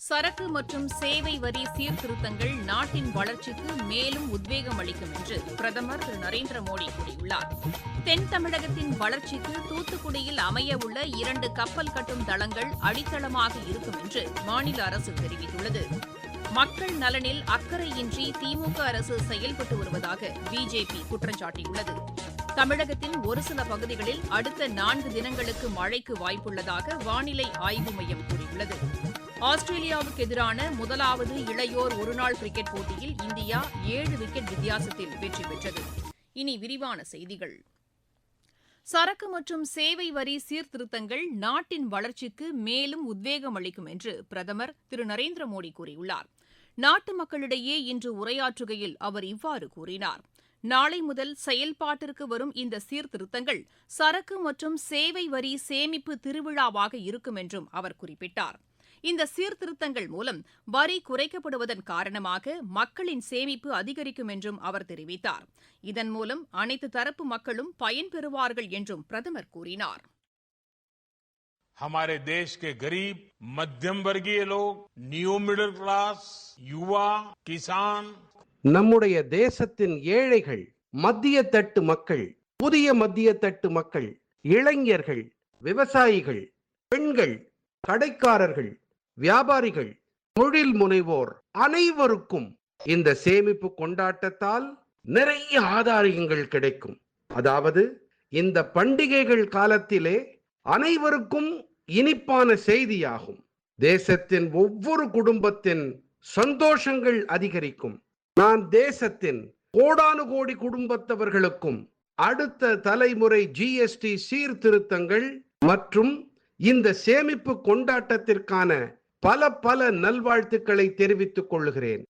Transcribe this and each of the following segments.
சரக்கு மற்றும் சேவை வரி சீர்திருத்தங்கள் நாட்டின் வளர்ச்சிக்கு மேலும் உத்வேகம் அளிக்கும் என்று பிரதமர் திரு நரேந்திர மோடி கூறியுள்ளார். தென் தமிழகத்தின் வளர்ச்சிக்கு தூத்துக்குடியில் அமைய உள்ள இரண்டு கப்பல் கட்டும் தளங்கள் அடித்தளமாக இருக்கும் என்று மாநில அரசு தெரிவித்துள்ளது. மக்கள் நலனில் அக்கறையின்றி திமுக அரசு செயல்பட்டு வருவதாக பிஜேபி குற்றம் சாட்டியுள்ளது தமிழகத்தின் ஒருசில பகுதிகளில் அடுத்த நான்கு தினங்களுக்கு மழைக்கு வாய்ப்புள்ளதாக வானிலை ஆய்வு மையம் கூறியுள்ளது. ஆஸ்திரேலியாவுக்கு எதிரான முதலாவது இளையோர் ஒருநாள் கிரிக்கெட் போட்டியில் இந்தியா ஏழு விக்கெட் வித்தியாசத்தில் வெற்றி பெற்றது. இனி விரிவான செய்திகள். சரக்கு மற்றும் சேவை வரி சீர்திருத்தங்கள் நாட்டின் வளர்ச்சிக்கு மேலும் உத்வேகம் அளிக்கும் என்று பிரதமர் திரு நரேந்திர மோடி கூறியுள்ளார். நாட்டு மக்களிடையே இன்று உரையாற்றுகையில் அவர் இவ்வாறு கூறினாா் நாளை முதல் செயல்பாட்டிற்கு வரும் இந்த சீர்திருத்தங்கள் சரக்கு மற்றும் சேவை வரி சேமிப்பு திருவிழாவாக இருக்கும் என்றும் அவர் குறிப்பிட்டார் இந்த சீர்திருத்தங்கள் மூலம் வரி குறைக்கப்படுவதன் காரணமாக மக்களின் சேமிப்பு அதிகரிக்கும் என்றும் அவர் தெரிவித்தார் இதன் மூலம் அனைத்து தரப்பு மக்களும் பயன்பெறுவார்கள் என்றும் பிரதமர் கூறினார் हमारे देश के गरीब मध्यम वर्गीय लोग न्यू मिडिल क्लास युवा किसान நம்முடைய தேசத்தின் ஏழைகள் மத்திய தட்டு மக்கள் புதிய மத்திய தட்டு மக்கள் இளைஞர்கள் விவசாயிகள் பெண்கள் கடைக்காரர்கள் வியாபாரிகள் தொழில் முனைவோர் அனைவருக்கும் இந்த சேமிப்பு கொண்டாட்டத்தால் நிறைய ஆதாரியங்கள் கிடைக்கும். அதாவது இந்த பண்டிகைகள் காலத்திலே அனைவருக்கும் இனிப்பான செய்தியாகும். தேசத்தின் ஒவ்வொரு குடும்பத்தின் சந்தோஷங்கள் அதிகரிக்கும். நான் தேசத்தின் கோடானு கோடி குடும்பத்தவர்களுக்கும் அடுத்த தலைமுறை ஜிஎஸ்டி சீர்திருத்தங்கள் மற்றும் இந்த சேமிப்பு கொண்டாட்டத்திற்கான பல பல நல்வாழ்த்துக்களை தெரிவித்துக் கொள்கிறேன்.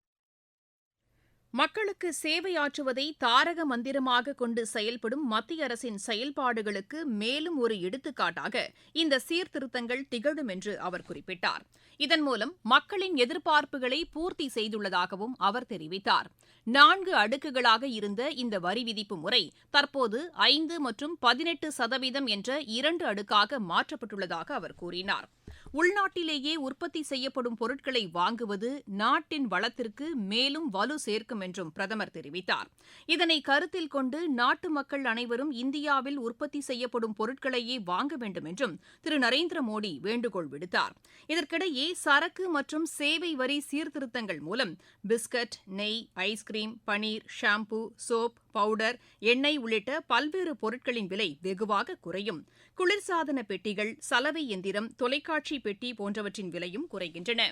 மக்களுக்கு சேவையாற்றுவதை தாரக மந்திரமாக கொண்டு செயல்படும் மத்திய அரசின் செயல்பாடுகளுக்கு மேலும் ஒரு எடுத்துக்காட்டாக இந்த சீர்திருத்தங்கள் திகழும் என்று அவர் குறிப்பிட்டார். இதன் மூலம் மக்களின் எதிர்பார்ப்புகளை பூர்த்தி செய்துள்ளதாகவும் அவர் தெரிவித்தார். நான்கு அடுக்குகளாக இருந்த இந்த வரி விதிப்பு முறை தற்போது ஐந்து மற்றும் பதினெட்டு சதவீதம் என்ற இரண்டு அடுக்காக மாற்றப்பட்டுள்ளதாக அவர் கூறினார். உள்நாட்டிலேயே உற்பத்தி செய்யப்படும் பொருட்களை வாங்குவது நாட்டின் வளத்திற்கு மேலும் வலு சேர்க்கும் என்றும் பிரதமர் தெரிவித்தார். இதனை கருத்தில் கொண்டு நாட்டு மக்கள் அனைவரும் இந்தியாவில் உற்பத்தி செய்யப்படும் பொருட்களையே வாங்க வேண்டும் என்றும் திரு. நரேந்திர மோடி வேண்டுகோள் விடுத்தார். இதற்கிடையே சரக்கு மற்றும் சேவை வரி சீர்திருத்தங்கள் மூலம் பிஸ்கட் நெய் ice cream paneer shampoo soap powder எண்ணெய் உள்ளிட்ட பல்வேறு பொருட்களின் விலை வெகுவாக குறையும். குளிர்சாதன பெட்டிகள் சலவை எந்திரம் தொலைக்காட்சி பெட்டி போன்றவற்றின் விலையும் குறைகின்றன.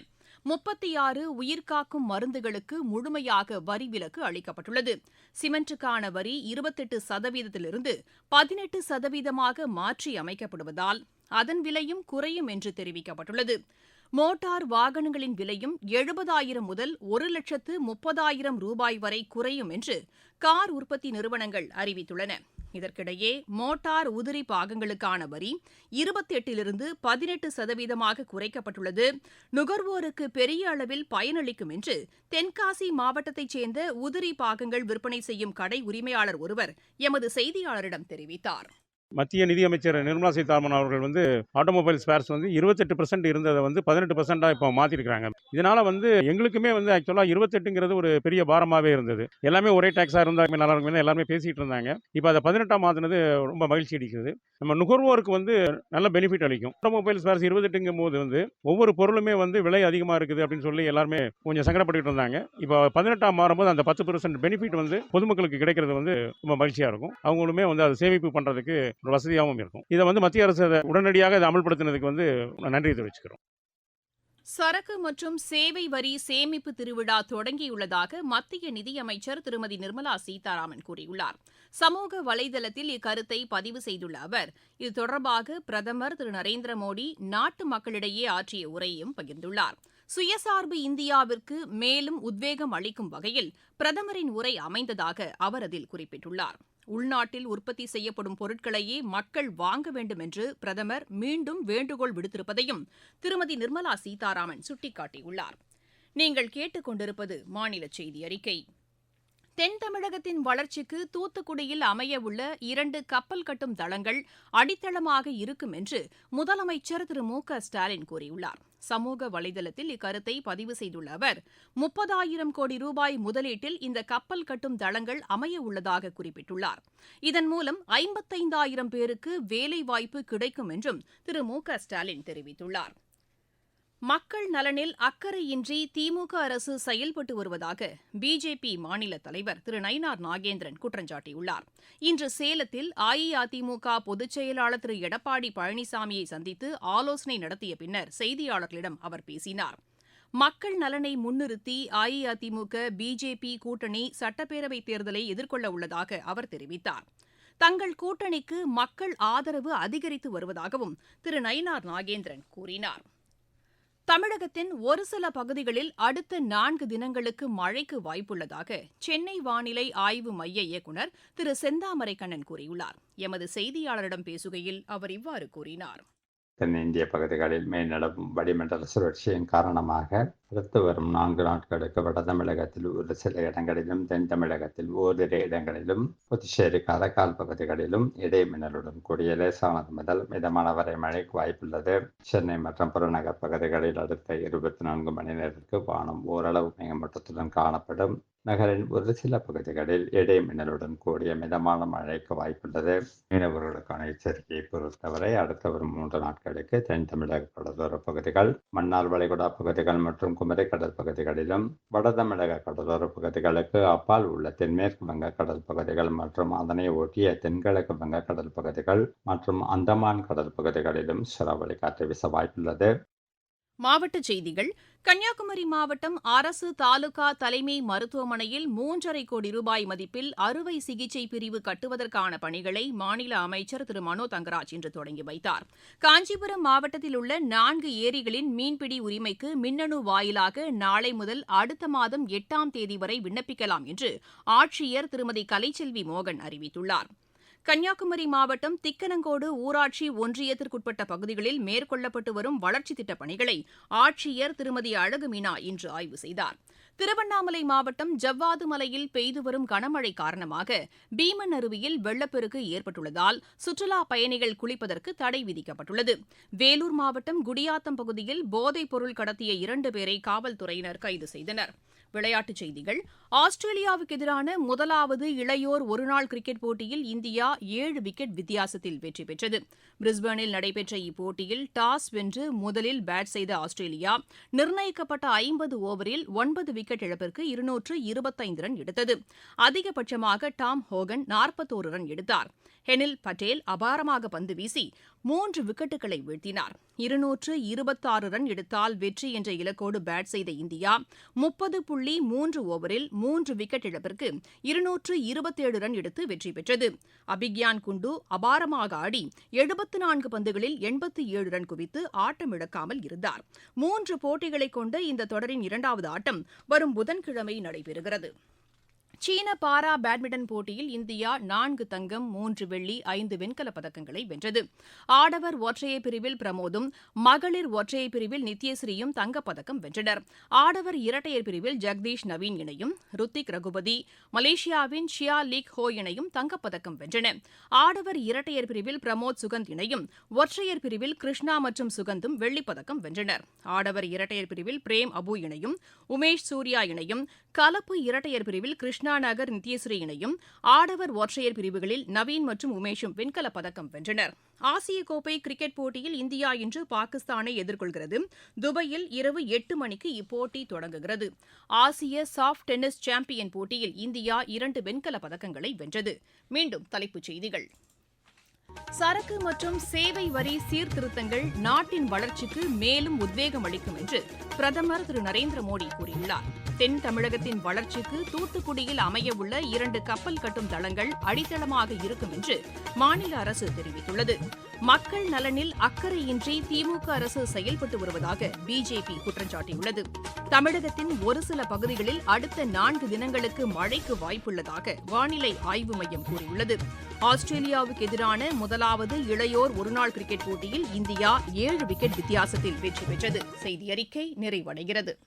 முப்பத்தி ஆறு உயிர்காக்கும் மருந்துகளுக்கு முழுமையாக வரி விலக்கு அளிக்கப்பட்டுள்ளது. சிமெண்ட்டுக்கான வரி இருபத்தெட்டு சதவீதத்திலிருந்து பதினெட்டு சதவீதமாக மாற்றி அமைக்கப்படுவதால் அதன் விலையும் குறையும் என்று தெரிவிக்கப்பட்டுள்ளது. மோட்டார் வாகனங்களின் விலையும் எழுபதாயிரம் முதல் ஒரு லட்சத்து முப்பதாயிரம் ரூபாய் வரை குறையும் என்று கார் உற்பத்தி நிறுவனங்கள் அறிவித்துள்ளன. இதற்கிடையே மோட்டார் உதிரி பாகங்களுக்கான வரி இருபத்தி எட்டிலிருந்து பதினெட்டு சதவீதமாக குறைக்கப்பட்டுள்ளது. நுகர்வோருக்கு பெரிய அளவில் பயனளிக்கும் என்று தென்காசி மாவட்டத்தைச் சேர்ந்த உதிரி பாகங்கள் விற்பனை செய்யும் கடை உரிமையாளர் ஒருவர் எமது செய்தியாளரிடம் தெரிவித்தார். மத்திய நிதியமைச்சர் நிர்மலா சீதாராமன் அவர்கள் வந்து ஆட்டோமொபைல் ஸ்பேர்ஸ் வந்து இருபத்தெட்டு பர்சன்ட் இருந்ததை வந்து பதினெட்டு பர்சன்டாக இப்போ மாற்றிருக்கிறாங்க இதனால் வந்து எங்களுக்குமே வந்து ஆக்சுவலாக இருபத்தெட்டுங்கிறது ஒரு பெரிய பாரமாகவே இருந்தது. எல்லாமே ஒரே டேக்ஸாக இருந்தால் நல்லா இருக்கும் எல்லாருமே பேசிகிட்டு இருந்தாங்க. இப்போ அதை பதினெட்டாம் மாற்றினது ரொம்ப மகிழ்ச்சி அடிக்கிறது நம்ம நுகர்வோருக்கு வந்து நல்ல பெனிஃபிட் அளிக்கும். ஆட்டோமொபைல் ஸ்பேர்ஸ் இருபத்தெட்டுங்கும் போது வந்து ஒவ்வொரு பொருளுமே வந்து விலை அதிகமாக இருக்குது அப்படின்னு சொல்லி எல்லாருமே கொஞ்சம் சங்கடப்பட்டுக்கிட்டு இருந்தாங்க. இப்போ பதினெட்டாம் மாறும்போது அந்த பத்து பெர்சன்ட் பெனிஃபிட் வந்து பொதுமக்களுக்கு கிடைக்கிறது வந்து ரொம்ப மகிழ்ச்சியாக இருக்கும். அவங்களுமே வந்து அதை சேமிப்பு பண்ணுறதுக்கு வசதியாகவும் இருக்கும். இதை வந்து மத்திய அரசு அதை உடனடியாக இதை அமல்படுத்தினதுக்கு வந்து நன்றி தெரிவிச்சுக்கிறோம். சரக்கு மற்றும் சேவை வரி சேமிப்பு திருவிழா தொடங்கியுள்ளதாக மத்திய நிதியமைச்சர் திருமதி நிர்மலா சீதாராமன் கூறியுள்ளார். சமூக வலைதளத்தில் இக்கருத்தை பதிவு செய்துள்ள அவர் இது தொடர்பாக பிரதமர் திரு. நரேந்திர மோடி நாட்டு மக்களிடையே ஆற்றிய உரையையும் பகிர்ந்துள்ளார். சுயசார்பு இந்தியாவிற்கு மேலும் உத்வேகம் அளிக்கும் வகையில் பிரதமரின் உரை அமைந்ததாக அவர் அதில் குறிப்பிட்டுள்ளாா் உள்நாட்டில் உற்பத்தி செய்யப்படும் பொருட்களையே மக்கள் வாங்க வேண்டும் என்று பிரதமர் மீண்டும் வேண்டுகோள் விடுத்திருப்பதையும் திருமதி நிர்மலா சீதாராமன் சுட்டிக்காட்டியுள்ளார். நீங்கள் கேட்டுக்கொண்டிருப்பது மாநில செய்தி அறிக்கை. தென் தமிழகத்தின் வளர்ச்சிக்கு தூத்துக்குடியில் அமையவுள்ள இரண்டு கப்பல் கட்டும் தளங்கள் அடித்தளமாக இருக்கும் என்று முதலமைச்சர் திரு மு க ஸ்டாலின் கூறியுள்ளார். சமூக வலைதளத்தில் இக்கருத்தை பதிவு செய்துள்ள அவர் முப்பதாயிரம் கோடி ரூபாய் முதலீட்டில் இந்த கப்பல் கட்டும் தளங்கள் அமைய உள்ளதாக குறிப்பிட்டுள்ளார். இதன் மூலம் ஐம்பத்தைந்தாயிரம் பேருக்கு வேலைவாய்ப்பு கிடைக்கும் என்றும் திரு மு க ஸ்டாலின் தெரிவித்துள்ளார். மக்கள் நலனில் அக்கறையின்றி திமுக அரசு செயல்பட்டு வருவதாக பிஜேபி மாநில தலைவர் திரு நயினார் நாகேந்திரன் குற்றம் சாட்டியுள்ளார் இன்று சேலத்தில் அஇஅதிமுக பொதுச் செயலாளர் திரு எடப்பாடி பழனிசாமியை சந்தித்து ஆலோசனை நடத்திய பின்னர் செய்தியாளர்களிடம் அவர் பேசினார். மக்கள் நலனை முன்னிறுத்தி அஇஅதிமுக பிஜேபி கூட்டணி சட்டப்பேரவைத் தேர்தலை எதிர்கொள்ள உள்ளதாக அவர் தெரிவித்தார். தங்கள் கூட்டணிக்கு மக்கள் ஆதரவு அதிகரித்து வருவதாகவும் திரு நயினார் நாகேந்திரன் கூறினார். தமிழகத்தின் ஒரு சில பகுதிகளில் அடுத்த நான்கு தினங்களுக்கு மழைக்கு வாய்ப்புள்ளதாக சென்னை வானிலை ஆய்வு மைய இயக்குநர் திரு செந்தாமரை கண்ணன் கூறியுள்ளார். எமது செய்தியாளரிடம் பேசுகையில் அவர் இவ்வாறு கூறினார். தென்னிந்திய பகுதிகளில் மேல்நிலவும் வளிமண்டல சுழற்சியின் காரணமாக அடுத்து வரும் நான்கு நாட்களுக்கு வட தமிழகத்தில் ஒரு சில இடங்களிலும் தென் தமிழகத்தில் ஓரிரு இடங்களிலும் புதுச்சேரி காரைக்கால் பகுதிகளிலும் இடைமின்னலுடன் கூடிய லேசானது முதல் மிதமான வரை மழைக்கு வாய்ப்புள்ளது. சென்னை மற்றும் புறநகர் பகுதிகளில் அடுத்த இருபத்தி நான்கு மணி நேரத்திற்கு வானம் ஓரளவு மேகமூட்டத்துடன் காணப்படும். நகரின் ஒரு சில பகுதிகளில் இடை மின்னலுடன் கூடிய மிதமான மழைக்கு வாய்ப்புள்ளது. மீனவர்களுக்கான எச்சரிக்கையை பொறுத்தவரை அடுத்த ஒரு மூன்று நாட்களுக்கு தென் தமிழக கடலோர பகுதிகள் மன்னார் வளைகுடா பகுதிகள் மற்றும் குமரி கடல் பகுதிகளிலும் வட தமிழக கடலோர பகுதிகளுக்கு அப்பால் உள்ள தென்மேற்கு வங்க கடல் பகுதிகள் மற்றும் அதனை ஒட்டிய தென்கிழக்கு வங்க கடல் பகுதிகள் மற்றும் அந்தமான் கடல் பகுதிகளிலும் சிறவழி காற்று வீச வாய்ப்புள்ளது. மாவட்டச் செய்திகள். கன்னியாகுமரி மாவட்டம் அரசு தாலுகா தலைமை மருத்துவமனையில் மூன்றரை கோடி ரூபாய் மதிப்பில் அறுவை சிகிச்சை பிரிவு கட்டுவதற்கான பணிகளை மாநில அமைச்சர் திரு. மனோ தங்கராஜ் இன்று தொடங்கி வைத்தார். காஞ்சிபுரம் மாவட்டத்தில் உள்ள நான்கு ஏரிகளின் மீன்பிடி உரிமைக்கு மின்னணு வாயிலாக நாளை முதல் அடுத்த மாதம் எட்டாம் தேதி வரை விண்ணப்பிக்கலாம் என்று ஆட்சியர் திருமதி கலைச்செல்வி மோகன் அறிவித்துள்ளார். கன்னியாகுமரி மாவட்டம் திக்கனங்கோடு ஊராட்சி ஒன்றியத்திற்குட்பட்ட பகுதிகளில் மேற்கொள்ளப்பட்டு வரும் வளர்ச்சித் திட்டப் பணிகளை ஆட்சியர் திருமதி அழகு மீனா இன்று ஆய்வு செய்தார். திருவண்ணாமலை மாவட்டம் ஜவ்வாது மலையில் பெய்து வரும் கனமழை காரணமாக பீமன் அருவியில் வெள்ளப்பெருக்கு ஏற்பட்டுள்ளதால் சுற்றுலா பயணிகள் குளிப்பதற்கு தடை விதிக்கப்பட்டுள்ளது. வேலூர் மாவட்டம் குடியாத்தம் பகுதியில் போதைப் பொருள் கடத்திய இரண்டு பேரை காவல்துறையினர் கைது செய்தனர். விளையாட்டுச் செய்திகள். ஆஸ்திரேலியாவுக்கு எதிரான முதலாவது இளையோர் ஒருநாள் கிரிக்கெட் போட்டியில் இந்தியா ஏழு விக்கெட் வித்தியாசத்தில் வெற்றி பெற்றது. பிரிஸ்பேனில் நடைபெற்ற இப்போட்டியில் டாஸ் வென்று முதலில் பேட் செய்த ஆஸ்திரேலியா நிர்ணயிக்கப்பட்ட ஐம்பது ஓவரில் ஒன்பது விக்கெட் இழப்பிற்கு இருநூற்று இருபத்தைந்து ரன் எடுத்தது. அதிகபட்சமாக டாம் ஹோகன் நாற்பத்தோரு ரன் எடுத்தார். ஹெனில் பட்டேல் அபாரமாக பந்து வீசி மூன்று விக்கெட்டுகளை வீழ்த்தினார். இருநூற்று இருபத்தாறு ரன் எடுத்தால் வெற்றி என்ற இலக்கோடு பேட் செய்த இந்தியா முப்பது புள்ளி மூன்று ஓவரில் மூன்று விக்கெட் இழப்பிற்கு இருநூற்று இருபத்தேழு ரன் எடுத்து வெற்றி பெற்றது. அபிக்யான் குண்டு அபாரமாக ஆடி எழுபத்து நான்கு பந்துகளில் எண்பத்தி ஏழு ரன் குவித்து ஆட்டமிழக்காமல் இருந்தார். மூன்று போட்டிகளை கொண்ட இந்த தொடரின் இரண்டாவது ஆட்டம் வரும் புதன்கிழமை நடைபெறுகிறது. சீன பாரா பேட்மிண்டன் போட்டியில் இந்தியா நான்கு தங்கம் மூன்று வெள்ளி ஐந்து வெண்கலப் பதக்கங்களை வென்றது. ஆடவர் ஒற்றையர் பிரிவில் பிரமோதும் மகளிர் ஒற்றையர் பிரிவில் நித்யஸ்ரீயும் தங்கப்பதக்கம் வென்றனர். ஆடவர் இரட்டையர் பிரிவில் ஜெகதீஷ் நவீன் இணையும் ருத்திக் ரகுபதி மலேசியாவின் ஷியா லீக் ஹோ இணையும் தங்கப்பதக்கம் வென்றன. ஆடவர் இரட்டையர் பிரிவில் பிரமோத் சுகந்த் இணையும் ஒற்றையர் பிரிவில் கிருஷ்ணா மற்றும் சுகந்தும் வெள்ளிப்பதக்கம் வென்றனர். ஆடவர் இரட்டையர் பிரிவில் பிரேம் அபு இணையும் உமேஷ் சூர்யா இணையும் கலப்பு இரட்டையர் பிரிவில் கிருஷ்ண நகர் நித்யஸ்ரீ இணையும் ஆடவர் ஒற்றையர் பிரிவுகளில் நவீன் மற்றும் உமேஷும் வெண்கலப் பதக்கம் வென்றனர். ஆசிய கோப்பை கிரிக்கெட் போட்டியில் இந்தியா இன்று பாகிஸ்தானை எதிர்கொள்கிறது. துபாயில் இரவு எட்டு மணிக்கு இப்போட்டி தொடங்குகிறது. ஆசிய சாஃப்ட் டென்னிஸ் சாம்பியன் போட்டியில் இந்தியா இரண்டு வெண்கலப் பதக்கங்களை வென்றது. மீண்டும் தலைப்புச் செய்திகள். சரக்கு மற்றும் சேவை வரி சீர்திருத்தங்கள் நாட்டின் வளர்ச்சிக்கு மேலும் உத்வேகம் அளிக்கும் என்று பிரதமர் திரு நரேந்திர மோடி கூறியுள்ளார். தென் தமிழகத்தின் வளர்ச்சிக்கு தூத்துக்குடியில் அமையவுள்ள இரண்டு கப்பல் கட்டும் தளங்கள் அடித்தளமாக இருக்கும் என்று மாநில அரசு தெரிவித்துள்ளது. மக்கள் நலனில் அக்கறையின்றி திமுக அரசு செயல்பட்டு வருவதாக பிஜேபி குற்றம் சாட்டியுள்ளது. தமிழகத்தின் ஒரு சில பகுதிகளில் அடுத்த நான்கு தினங்களுக்கு மழைக்கு வாய்ப்புள்ளதாக வானிலை ஆய்வு மையம் கூறியுள்ளது. ஆஸ்திரேலியாவுக்கு எதிரான முதலாவது இளையோர் ஒருநாள் கிரிக்கெட் போட்டியில் இந்தியா ஏழு விக்கெட் வித்தியாசத்தில் வெற்றி பெற்றது. செய்தி அறிக்கை நிறைவடைகிறது.